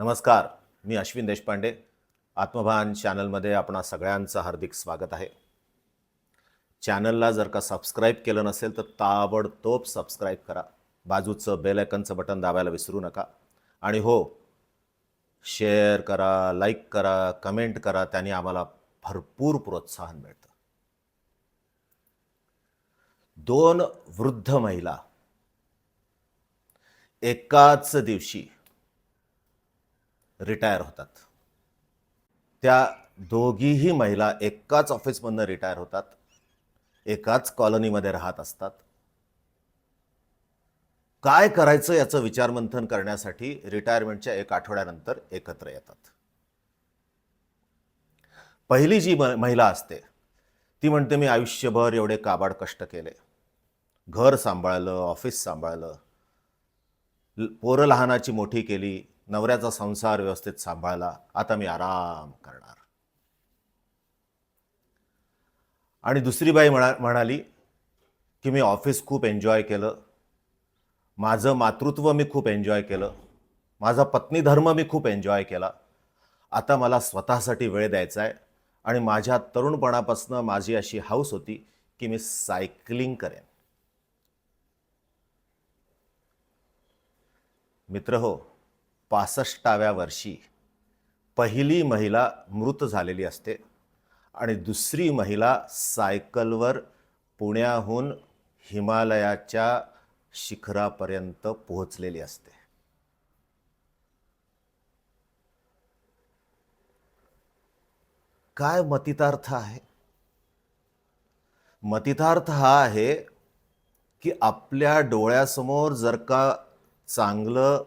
नमस्कार मी अश्विन देशपांडे. आत्मभान चॅनलमध्ये आपणा सगळ्यांचं हार्दिक स्वागत आहे. चॅनलला जर का सबस्क्राईब केलं नसेल तर ताबडतोब सबस्क्राईब करा. बाजूचं बेल आयकनचं बटन दाबायला विसरू नका. आणि हो शेअर करा लाईक करा कमेंट करा त्याने आम्हाला भरपूर प्रोत्साहन मिळतं. दोन वृद्ध महिला एकाच दिवशी रिटायर होतात. त्या दोघीही महिला एकाच ऑफिसमधनं रिटायर होतात. एकाच कॉलनीमध्ये राहत असतात. काय करायचं याचं विचारमंथन करण्यासाठी रिटायरमेंटच्या एक आठवड्यानंतर एकत्र येतात. पहिली जी महिला असते ती म्हणते मी आयुष्यभर एवढे काबाड कष्ट केले. घर सांभाळलं ऑफिस सांभाळलं. पोरं लहानाची मोठी केली नवऱ्याचा संसार व्यवस्थित सांभाळला. आता मी आराम करणार. आणि दुसरी बाई म्हणा म्हणाली की मी ऑफिस खूप एन्जॉय केलं. माझं मातृत्व मी खूप एन्जॉय केलं. माझा पत्नी धर्म मी खूप एन्जॉय केला. आता मला स्वतःसाठी वेळ द्यायचा आहे आणि माझ्या तरुणपणापासून माझी अशी हौस होती की मी सायकलिंग करेन. मित्र हो पासष्टाव्या वर्षी पहिली महिला मृत झालेली असते आणि दुसरी महिला सायकलवर पुण्याहून हिमालयाच्या शिखरापर्यंत पोहोचलेली असते. काय मतितार्थ आहे? मतितार्थ हा आहे की आपल्या डोळ्यासमोर जर का चांगलं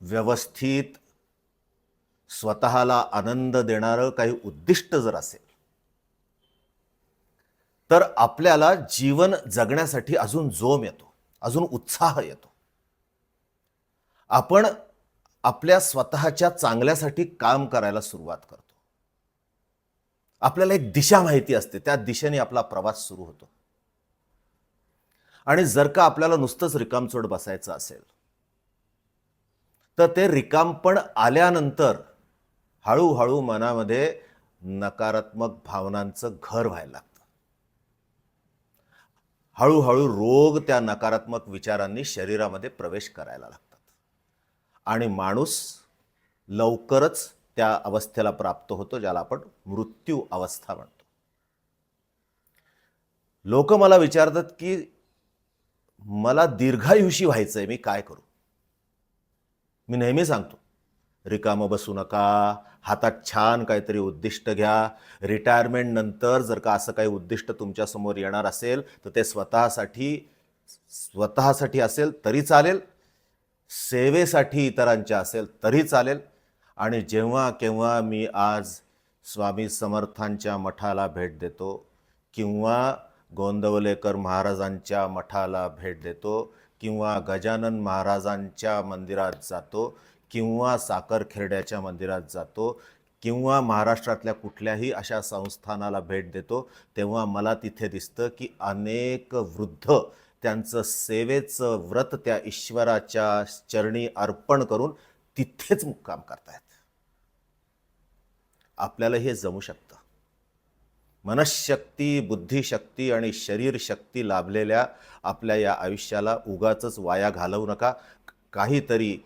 व्यवस्थित स्वतःला आनंद देणारं काही उद्दिष्ट जर असेल तर आपल्याला जीवन जगण्यासाठी अजून जोम येतो अजून उत्साह येतो. आपण आपल्या स्वतःच्या चांगल्यासाठी काम करायला सुरुवात करतो. आपल्याला एक दिशा माहिती असते त्या दिशेने आपला प्रवास सुरू होतो. आणि जर का आपल्याला नुसतंच रिकामचोट बसायचं असेल तर ते रिकामपण आल्यानंतर हळूहळू मनामध्ये नकारात्मक भावनांचं घर व्हायला लागतं. हळूहळू रोग त्या नकारात्मक विचारांनी शरीरामध्ये प्रवेश करायला लागतात. आणि माणूस लवकरच त्या अवस्थेला प्राप्त होतो ज्याला आपण मृत्यू अवस्था म्हणतो. लोक मला विचारतात की मला दीर्घायुषी व्हायचंय मी काय करू? मी नेहमी सांगतो रिकामं बसू नका हातात छान काहीतरी उद्दिष्ट घ्या. रिटायरमेंट नंतर जर का असं काही उद्दिष्ट तुमच्यासमोर येणार असेल तर ते स्वतःसाठी स्वतःसाठी असेल तरी चालेल. सेवेसाठी इतरांच्या असेल तरी चालेल. आणि जेव्हा केव्हा मी आज स्वामी समर्थांच्या मठाला भेट देतो किंवा गोंदवलेकर महाराजांच्या मठाला भेट देतो किंवा गजानन महाराजांच्या मंदिरात जातो किंवा साखरखेरड्याच्या मंदिरात जातो किंवा महाराष्ट्रातल्या कुठल्याही अशा संस्थानाला भेट देतो तेव्हा मला तिथे दिसतं की अनेक वृद्ध त्यांचं सेवेचं व्रत त्या ईश्वराच्या चरणी अर्पण करून तिथेच मुक्काम करतायत. आपल्याला हे जमू शकतं. मनशक्ती बुद्धिशक्ती आणि शरीरशक्ती लाभलेल्या आपल्या या आयुष्याला उगाच वाया घालवू नका. काहीतरी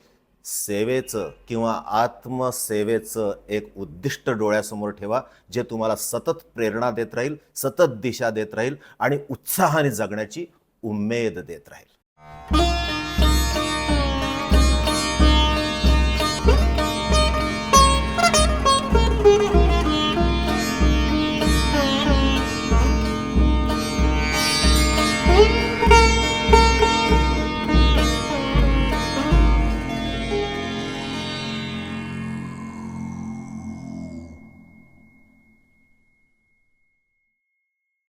सेवेचं किंवा आत्मसेवेचं एक उद्दिष्ट डोळ्यासमोर ठेवा जे तुम्हाला सतत प्रेरणा देत राहील सतत दिशा देत राहील आणि उत्साहाने जगण्याची उमेद देत राहील.